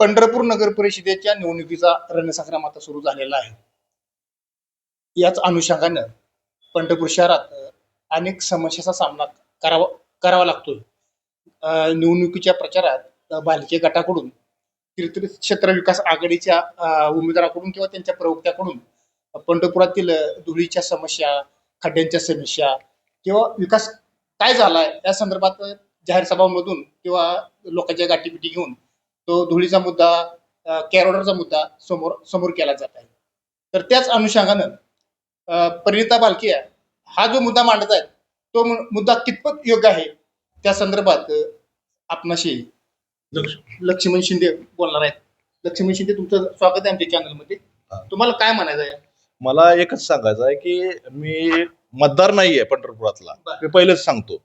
पंढरपूर नगर परिषदेच्या निवडणुकीचा रणसंग्राम आता सुरू झालेला आहे. याच अनुषंगानं पंढरपूर शहरात अनेक समस्यांचा सामना करावा करावा लागतोय. निवडणुकीच्या प्रचारात अ, बालके गटाकडून तीर्थ क्षेत्र विकास आघाडीच्या उमेदवाराकडून किंवा त्यांच्या प्रवक्त्याकडून पंढरपुरातील धुळीच्या समस्या खड्ड्यांच्या समस्या किंवा विकास काय झालाय या संदर्भात जाहीर सभांमधून किंवा लोकांच्या गाठीपिटी घेऊन तो धुळीचा मुद्दा कॅरोडरचा मुद्दा समोर समोर केला जात आहे. तर त्याच अनुषंगानं परिणिता बालके हा जो मुद्दा मांडत आहेत तो मुद्दा कितपत योग्य आहे? त्या संदर्भात आपणाशी लक्ष्मण शिंदे बोलणार आहेत. लक्ष्मण शिंदे तुमचं स्वागत आहे आमच्या चॅनलमध्ये. तुम्हाला काय म्हणायचं आहे? मला एकच सांगायचं आहे की मी मतदार नाहीये पंढरपुरातला. मी पहिलेच सांगतो.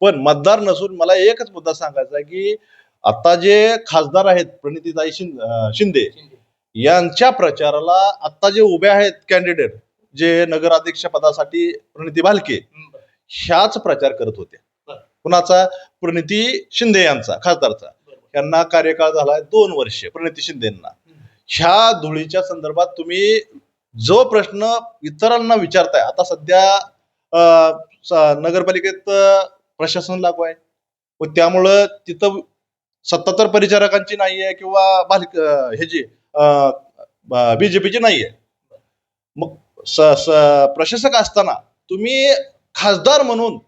पण मतदार नसून मला एकच मुद्दा सांगायचा आहे की आता जे खासदार आहेत प्रणितीताई शिंदे यांच्या प्रचाराला आता जे उभे आहेत कॅन्डिडेट जे नगराध्यक्ष पदासाठी प्रणिती भालके. ह्याच प्रचार करत होते. कुणाचा प्रणिती शिंदे यांचा खासदारचा. यांना कार्यकाळ झालाय दोन वर्ष प्रणिती शिंदेना. ह्या धुळीच्या संदर्भात तुम्ही जो प्रश्न इतरांना विचारताय आता सध्या नगरपालिकेत प्रशासन लागू आहे व त्यामुळं तिथं सत्तातर परिचारकांची नाहीये किंवा बालिक ह्याची बीजेपीची नाहीये मग स- स- प्रशासक असताना तुम्ही खासदार म्हणून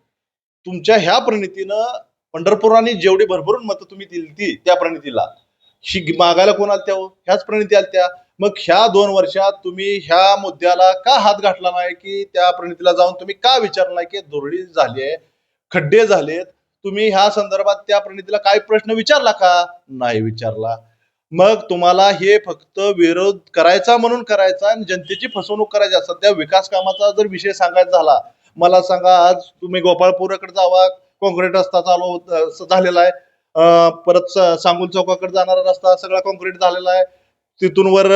तुमच्या ह्या प्रणितीनं पंढरपुराने जेवढी भरभरून मतं तुम्ही दिली ती त्या प्रणितीला ही मागायला कोण आलत्या हो? ह्याच प्रणिती आलत्या मग ह्या दोन वर्षात तुम्ही ह्या मुद्द्याला का हात घातला नाही की त्या प्रणितीला जाऊन तुम्ही का विचारला की धुरळी झाली आहे खड्डे झालेत तुम्ही ह्या संदर्भात त्या प्रणितीला काय प्रश्न विचारला का? नाही विचारला. मग तुम्हाला हे फक्त विरोध करायचा म्हणून करायचा आणि जनतेची फसवणूक करायची सध्या विकास कामाचा जर विषय सांगायचा झाला मला सांगा आज तुम्ही गोपाळपुराकडे जावा कॉन्क्रीट रस्ता चालू झालेला आहे. परत स- सांगूल चौकाकडे जाणारा रस्ता सगळा कॉन्क्रीट झालेला आहे. तिथून वर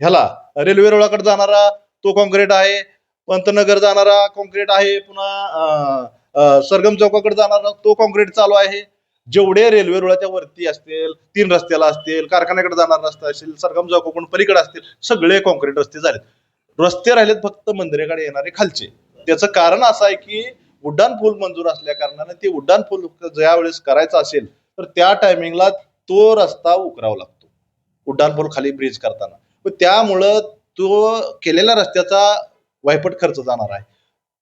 ह्याला रेल्वे रुळाकडे जाणारा तो कॉन्क्रीट आहे. पंतनगर जाणारा कॉन्क्रीट आहे. पुन्हा सरगम चौकाकडे जाणारा तो कॉन्क्रीट चालू आहे. जेवढे रेल्वे रुळाच्या वरती असतील तीन रस्त्याला असतील कारखान्याकडे जाणार रस्ता असेल सरगम चौकाकडून पलीकडे असतील सगळे कॉन्क्रीट रस्ते झालेत. रस्ते राहिलेत फक्त मंदिराकडे येणारे खालचे. त्याचं कारण असं आहे की उड्डाण पूल मंजूर असल्या कारणाने ते उड्डाण पूल ज्या वेळेस करायचं असेल तर त्या टायमिंगला तो रस्ता उकरावा लागतो. उड्डाण पूल खाली ब्रिज करताना. त्यामुळं तो केलेल्या रस्त्याचा वायपट खर्च जाणार आहे.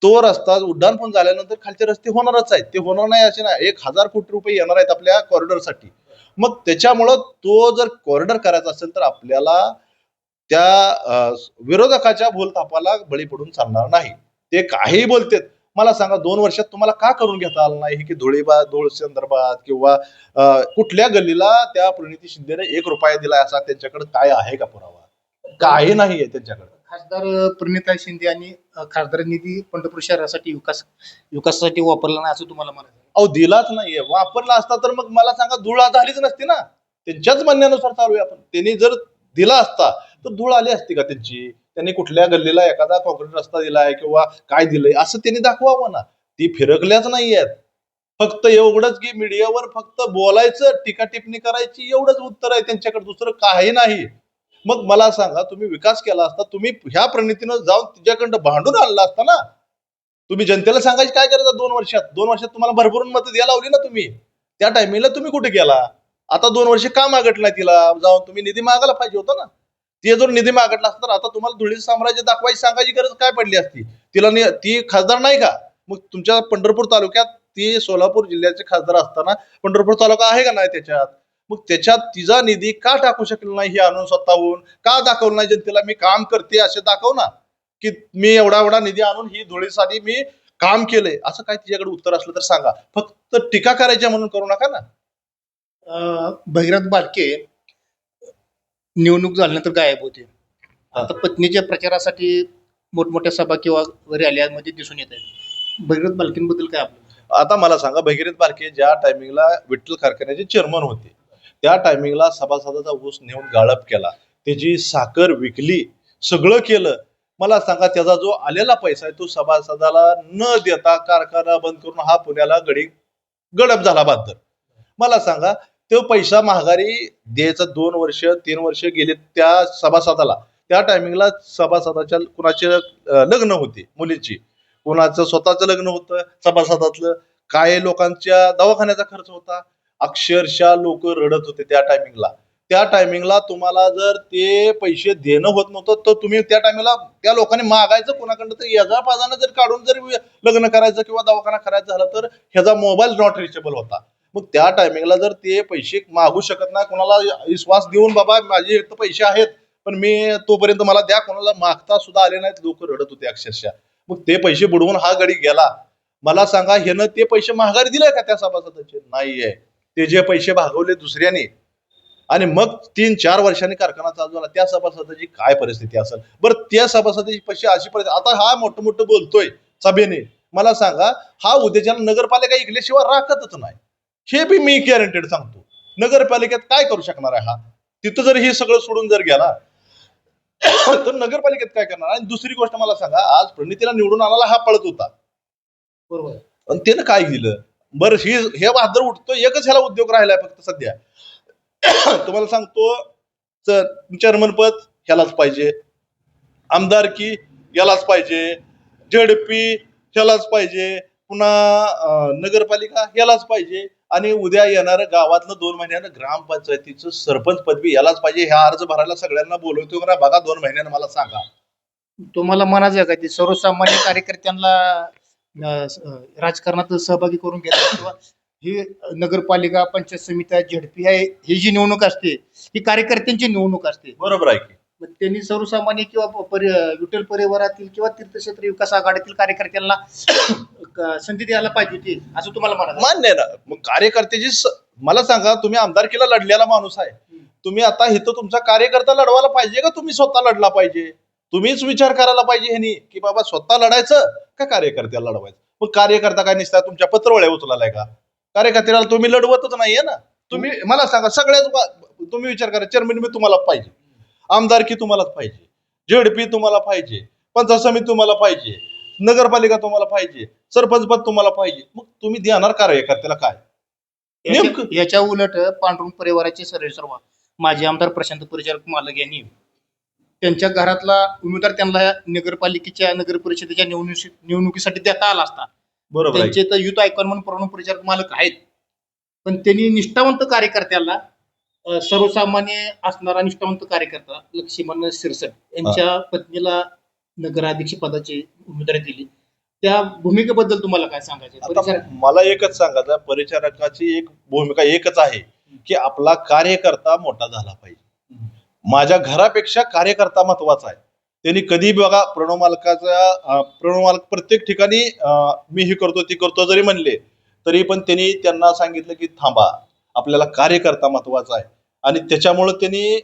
तो रस्ता उड्डाण पण झाल्यानंतर खालचे रस्ते होणारच आहेत. ते होणार नाही असे नाही. एक हजार कोटी रुपये येणार आहेत आपल्या कॉरिडॉरसाठी मग त्याच्यामुळं तो जर कॉरिडॉर करायचा असेल तर आपल्याला त्या विरोधकाच्या भूलथापाला बळी पडून चालणार नाही. ते काही बोलतेत. मला सांगा दोन वर्षात तुम्हाला का करून घेता आलं नाही? की धुळीबा धुळ संदर्भात किंवा कुठल्या गल्लीला त्या प्रणिती शिंदेने एक रुपया दिला असा त्यांच्याकडे काय आहे का पुरावा? काही नाही आहे त्यांच्याकडे. खासदार प्रणिता शिंदे आणि खासदार निधी पंढरपूर शहरासाठी विकास विकासासाठी वापरला नाही असं तुम्हाला म्हणायचं अहो दिलाच नाहीये. वापरला असता तर मग मला सांगा धूळ झालीच नसती ना? त्यांच्याच म्हणण्यानुसार चालू आहे आपण. त्यांनी जर दिला असता तर धूळ आली असती का त्यांची? त्यांनी कुठल्या गल्लीला एखादा कॉन्क्रीट रस्ता दिलाय किंवा काय दिलंय असं त्यांनी दाखवावं ना. ती फिरकल्याच नाहीयेत. फक्त एवढंच की मीडियावर फक्त बोलायचं टीका टिप्पणी करायची एवढंच उत्तर आहे. त्यांच्याकडे दुसरं काही नाही. मग मला सांगा तुम्ही विकास केला असता तुम्ही ह्या प्रणितीनं जाऊन तिच्याकडनं भांडून आणला असता ना? तुम्ही जनतेला सांगायची काय करायचं दोन वर्षात? दोन वर्षात तुम्हाला भरभरून मतं द्यायला लावली ना तुम्ही. त्या टायमिंगला तुम्ही कुठे गेला? आता दोन वर्ष का मागटला तिला? जाऊन तुम्ही निधी मागायला पाहिजे होता ना. ती जर निधी मागटला असता तर आता तुम्हाला धुळी साम्राज्य दाखवायची सांगायची गरज काय पडली असती? तिला ती खासदार नाही का? मग तुमच्या पंढरपूर तालुक्यात ती सोलापूर जिल्ह्याचे खासदार असताना पंढरपूर तालुका आहे का नाही त्याच्यात? मग त्याच्यात तिचा निधी का टाकू शकलो नाही हे आणून स्वतःहून? का दाखवलं नाही जनतेला मी काम करते असे दाखव ना. की मी एवढा एवढा निधी आणून ही धुळीसाठी मी काम केलंय असं काय तिच्याकडे उत्तर असलं तर सांगा. फक्त टीका करायच्या म्हणून करू नका ना. अ, भगीरथ बालके निवडणूक झाल्यानंतर गायब होते. आता पत्नीच्या प्रचारासाठी मोठमोठ्या सभा किंवा रॅलीमध्ये दिसून येत आहेत. भगीरथ बालकेंबद्दल काय आपलं आता मला सांगा भगीरथ बारके ज्या टायमिंगला विठ्ठल कारखान्याचे चेअरमन होते त्या टायमिंगला सभासदाचा ऊस नेऊन गाळप केला. त्याची साखर विकली सगळं केलं मला सांगा त्याचा जो आलेला पैसा आहे तो सभासदाला न देता कारखाना बंद करून हा पुण्याला गडी गडप झाला बांधर मला सांगा तो पैसा महागारी द्यायचा दोन वर्ष तीन वर्ष गेले त्या सभासदाला. त्या टायमिंगला सभासदाच्या कुणाचे लग्न होते मुलीची. कुणाचं स्वतःचं लग्न होतं सभासदातलं. काय लोकांच्या दवाखान्याचा खर्च होता? अक्षरशः लोक रडत होते त्या टायमिंगला त्या टायमिंगला तुम्हाला जर ते पैसे देणं होत नव्हतं तर तुम्ही त्या टायमिंगला त्या लोकांनी मागायचं कोणाकडनं? तर याचा जर काढून जर लग्न करायचं किंवा दवाखाना करायचा झाला तर ह्याचा मोबाईल नॉट रिचेबल होता. मग त्या टायमिंगला जर ते पैसे मागू शकत नाही कोणाला विश्वास देऊन बाबा माझे एक तर पैसे आहेत पण मी तोपर्यंत मला द्या कोणाला मागता सुद्धा आले नाहीत लोक रडत होते अक्षरशः. मग ते पैसे बुडवून हा गडी गेला. मला सांगा ह्यानं ते पैसे महागारी दिले का त्या सभासदाचे? नाहीये. ते जे पैसे भागवले दुसऱ्याने आणि मग तीन चार वर्षांनी कारखाना चालू झाला त्या सभासदाची काय परिस्थिती असेल? बरं त्या सभासदाची पैसे अशी परिस्थिती आता हा मोठं मोठं बोलतोय सभेने. मला सांगा हा उद्याच्या नगरपालिका इकल्याशिवाय राखतच नाही. हे बी मी गॅरंटेड सांगतो. नगरपालिकेत काय करू शकणार आहे हा? तिथं जर हे सगळं सोडून जर गेला तर नगरपालिकेत काय करणार? आणि दुसरी गोष्ट मला सांगा आज प्रणितीला निवडून आणायला हा पळत होता. बरोबर. आणि त्यानं काय दिलं? बरं ही हे बहादर उठतो एकच ह्याला उद्योग राहिलाय फक्त सध्या. तुम्हाला सांगतो चेअरमन पद ह्यालाच पाहिजे. आमदारकी यालाच पाहिजे. झेडपी ह्यालाच पाहिजे. पुन्हा नगरपालिका यालाच पाहिजे. आणि उद्या येणारं गावातलं दोन महिन्यानं ग्रामपंचायतीचं सरपंच पदवी यालाच पाहिजे. ह्या अर्ज भरायला सगळ्यांना बोलवतो बघा दोन महिन्यानं मला सांगा. तुम्हाला मनाच आहे का? ते सर्वसामान्य कार्यकर्त्यांना राजकारणात सहभागी करून घेतात किंवा ही नगरपालिका पंचायत समित्या झेडपी आहे ही जी निवडणूक असते ही कार्यकर्त्यांची निवडणूक असते. बरोबर आहे की. मग त्यांनी सर्वसामान्य किंवा परि विठ्ठल परिवारातील किंवा तीर्थक्षेत्र विकास आघाडीतील कार्यकर्त्यांना क- संधी द्यायला पाहिजे होती असं तुम्हाला म्हणाला मान्य आहे ना. मग कार्यकर्त्याची स- मला सांगा तुम्ही आमदारकीला लढलेला माणूस आहे. तुम्ही आता इथं तुमचा कार्यकर्ता लढवायला पाहिजे का तुम्ही स्वतः लढला पाहिजे? तुम्हीच विचार करायला पाहिजे ह्यानी की बाबा स्वतः लढायचं का कार्यकर्त्याला लढवायचं? मग कार्यकर्ता काय निसता तुमच्या पत्रवळ्या उचलाय का? कार्यकर्त्याला तुम्ही लढवतच नाहीये ना. तुम्ही मला सांगा सगळ्याच तुम्ही विचार करा चेअरमॅन मी तुम्हाला पाहिजे. आमदारकी तुम्हालाच पाहिजे. झेडपी तुम्हाला पाहिजे. पंचायत समिती तुम्हाला पाहिजे. नगरपालिका तुम्हाला पाहिजे. सरपंच पद तुम्हाला पाहिजे. मग तुम्ही देणार कार्यकर्त्याला काय? नेमकं- याच्या- याच्या उलट पांडुरंग परिवाराचे सर्वेसर्वा माजी आमदार प्रशांत परिचारक मालक यांनी त्यांच्या घरातला उमेदवार त्यांना नगरपालिकेच्या नगर परिषदेच्या निवडणुकी निवडणुकीसाठी देता आला असता. बरोबर आहे. त्यांचे तर युथ आयकॉन म्हणून प्रणव परिचारक मालक आहेत. पण त्यांनी निष्ठावंत कार्यकर्त्याला अं, सर्वसामान्य असणारा निष्ठावंत कार्यकर्ता लक्ष्मण सिरसट यांच्या पत्नीला नगराध्यक्ष पदाची उमेदवारी दिली. त्या भूमिकेबद्दल तुम्हाला काय सांगायचं आता मला एकच सांगायचं परिचारकाची एक भूमिका एकच आहे की आपला कार्यकर्ता मोठा झाला पाहिजे. माझ्या घरापेक्षा कार्यकर्ता महत्त्वाचा आहे. त्यांनी कधी बघा प्रणव मालकाचा प्रणव मालक प्रत्येक ठिकाणी मी हे करतो ती करतो जरी म्हणले तरी पण त्यांनी त्यांना सांगितलं की थांबा आपल्याला कार्यकर्ता महत्त्वाचा आहे. आणि त्याच्यामुळे त्यांनी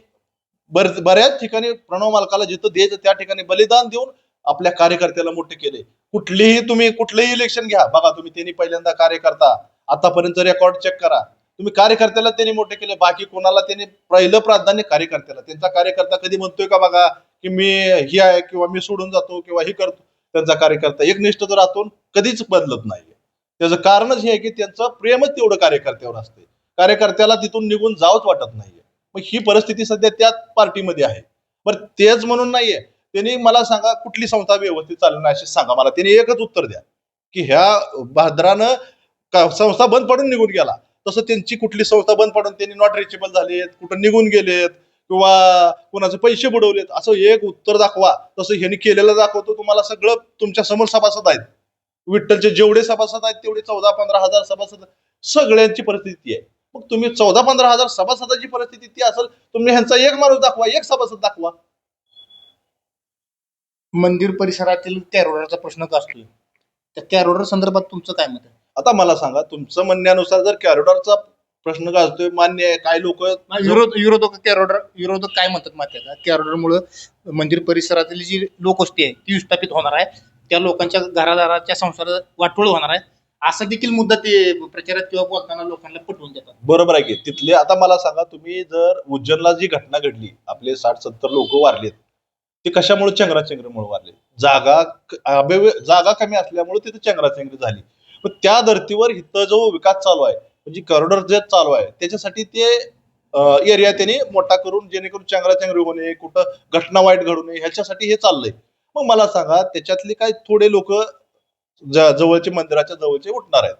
बर बऱ्याच ठिकाणी प्रणव मालकाला जिथं द्यायचं त्या ठिकाणी बलिदान देऊन आपल्या कार्यकर्त्याला मोठे केले. कुठलीही तुम्ही कुठलंही इलेक्शन घ्या. बघा तुम्ही त्यांनी पहिल्यांदा कार्यकर्ता आतापर्यंत रेकॉर्ड चेक करा. तुम्ही कार्यकर्त्याला त्यांनी मोठे केले बाकी कोणाला त्यांनी पहिलं प्राधान्य कार्यकर्त्याला. त्यांचा कार्यकर्ता कधी म्हणतोय का बघा की मी ही आहे किंवा मी सोडून जातो किंवा हे करतो? त्यांचा कार्यकर्ता एकनिष्ठ जर राहतो कधीच बदलत नाहीये. त्याचं कारणच हे आहे की त्यांचं प्रेमच तेवढं कार्यकर्त्यावर असते कार्यकर्त्याला तिथून निघून जावंच वाटत नाहीये. मग ही परिस्थिती सध्या त्याच पार्टीमध्ये आहे. बरं तेच म्हणून नाहीये. त्यांनी मला सांगा कुठली संस्था व्यवस्थित चालणार अशी सांगा मला. त्यांनी एकच उत्तर द्या की ह्या भाद्रानं संस्था बंद पडून निघून गेला. तसं त्यांची कुठली संस्था बंद पडून त्यांनी नॉट रिचेबल झालेत कुठं निघून गेलेत किंवा कुणाचे पैसे बुडवलेत असं एक उत्तर दाखवा. तसं ह्यांनी केलेलं दाखवतो. तुम्हाला सगळं तुमच्यासमोर सभासद आहेत. विठ्ठलचे जेवढे सभासद आहेत तेवढे चौदा पंधरा हजार सभासद सगळ्यांची परिस्थिती आहे. मग तुम्ही चौदा पंधरा हजार सभासदाची परिस्थिती ती असेल तुम्ही ह्यांचा एक माणूस दाखवा एक सभासद दाखवा. मंदिर परिसरातील कॅरोडरचा प्रश्न असतो त्या कॅरोडर संदर्भात तुमचं काय मत आहे? आता मला सांगा तुमचं म्हणण्यानुसार जर कॅरिडॉरचा प्रश्न गाजतोय मान्य आहे काय लोक विरोध विरोधक कॅरोडर विरोधक काय म्हणतात माहिती आहे का? कॅरोडर मुळे मंदिर परिसरातील जी लोकवस्ती आहे ती विस्थापित होणार आहे. त्या लोकांच्या घरादाराच्या संसारात वाटोळ होणार आहे. असा देखील मुद्दा ते प्रचारात किंवा बोलताना लोकांना पटवून देतात. बरोबर आहे की? तिथले आता मला सांगा तुम्ही जर उज्जैनला जी घटना घडली आपले साठ सत्तर लोक वारलेत ते कशामुळे चंगराचंगरीमुळे वारले जागा अबे- जागा कमी असल्यामुळे तिथे चंगराचंगरी झाली. पण त्या धर्तीवर इथं जो विकास चालू आहे म्हणजे कॉरिडॉर जे चालू आहे त्याच्यासाठी ते एरिया त्यांनी मोठा करून जेणेकरून चांगराचांगरी होऊ नये कुठं घटना वाईट घडू नये ह्याच्यासाठी हे चाललंय. मग मला सांगा त्याच्यातले काय थोडे लोक जवळचे मंदिराच्या जवळचे उठणार आहेत.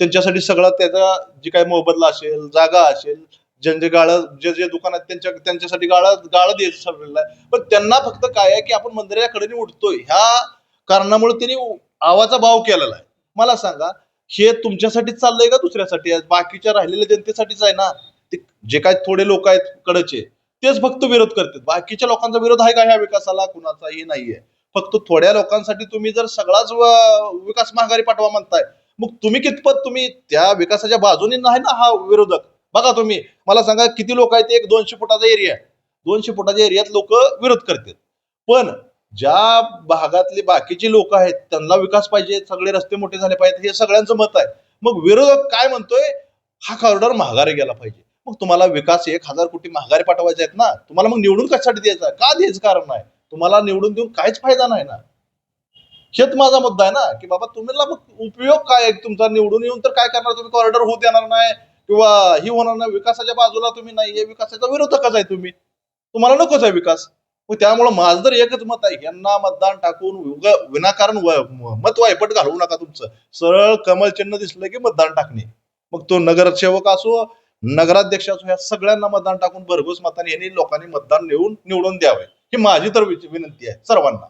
त्यांच्यासाठी सगळं त्याचा जे काही मोबदला असेल जागा असेल ज्यांचे गाळं जे जे दुकान आहेत त्यांच्या त्यांच्यासाठी गाळ गाळं द्यायचं ठरलेलं आहे. पण त्यांना फक्त काय आहे की आपण मंदिराच्या कडेने उठतोय. ह्या कारणामुळे त्यांनी आवाजा भाव केलेला आहे. मला सांगा हे तुमच्यासाठीच चाललंय का दुसऱ्यासाठी? बाकीच्या राहिलेल्या जनतेसाठीच आहे ना? ते जे काय थोडे लोक आहेत कडचे तेच फक्त विरोध करतात. बाकीच्या लोकांचा विरोध आहे का ह्या विकासाला? कुणाचाही नाहीये. फक्त थोड्या लोकांसाठी तुम्ही जर सगळाच विकास महागारी पाठवा म्हणताय मग तुम्ही कितपत तुम्ही त्या विकासाच्या बाजूने नाही ना हा विरोधक? बघा तुम्ही मला सांगा किती लोक आहेत? एक दोनशे फुटाचा एरिया दोनशे फुटाच्या एरियात लोक विरोध करतात. पण ज्या भागातले बाकीचे लोक आहेत त्यांना विकास पाहिजे सगळे रस्ते मोठे झाले पाहिजेत हे सगळ्यांचं मत आहे. मग विरोधक काय म्हणतोय? हा कॉरिडॉर महागारी गेला पाहिजे. मग तुम्हाला विकास एक हजार कोटी महागारी पाठवायचे आहेत ना? तुम्हाला मग निवडून कशासाठी द्यायचा का द्यायचं कारण नाही? तुम्हाला निवडून देऊन काहीच फायदा नाही ना? हेच माझा मुद्दा आहे ना की बाबा तुम्हाला मग उपयोग काय आहे? तुमचा निवडून येऊन तर काय करणार तुम्ही? कॉरिडॉर होऊ देणार नाही किंवा ही होणार नाही विकासाच्या बाजूला तुम्ही नाही विकासाचा विरोधकच आहे तुम्ही. तुम्हाला नकोच आहे विकास. मग त्यामुळं माझं तर एकच मत आहे. यांना मतदान टाकून उग- विनाकारण व- मत वायपट घालवू नका तुमचं. सरळ कमल चिन्ह दिसलं की मतदान टाकणे. मग तो नगरसेवक असो नगराध्यक्ष असो ह्या सगळ्यांना मतदान टाकून भरघोस मताने यांनी लोकांनी मतदान नेऊन निवडून द्यावे. ही माझी तर विनंती आहे सर्वांना.